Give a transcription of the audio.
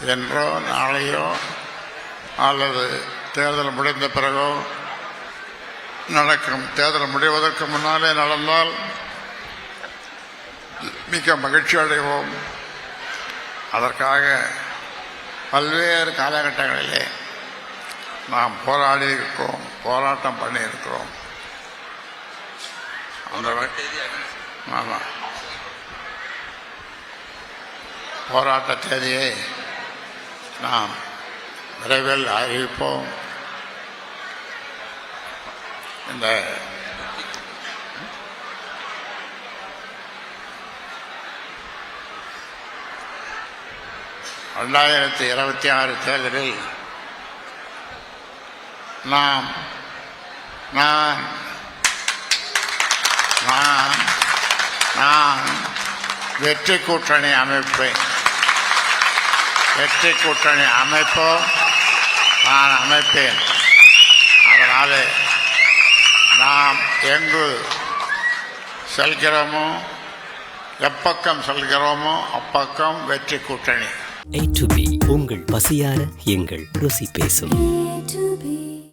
என்றோ நாளையோ அல்லது தேர்தல் முடிந்த பிறகோ நடக்கும். தேர்தல் முடிவதற்கு முன்னாலே நடந்தால் மிக்க மகிழ்ச்சி அடைவோம். அதற்காக பல்வேறு காலகட்டங்களிலே நாம் போராடி இருக்கிறோம் போராட்டம் பண்ணி இருக்கிறோம். அந்த ஆமாம் போராட்ட தேதியை நாம் விரைவில் அறிவிப்போம். இந்த ரெண்டாயிரத்தி இருபத்தி ஆறு தேர்தலில் நாம் நான் நான் நான் வெற்றி கூட்டணி அமைப்பேன். வெற்றி கூட்டணி அமைப்போம் நான் அமைப்பேன். அதனாலே நாம் எங்கு செல்கிறோமோ எப்பக்கம் செல்கிறோமோ அப்பக்கம் வெற்றி கூட்டணி. A to B உங்கள் பசியார எங்கள் ருசி பேசும்.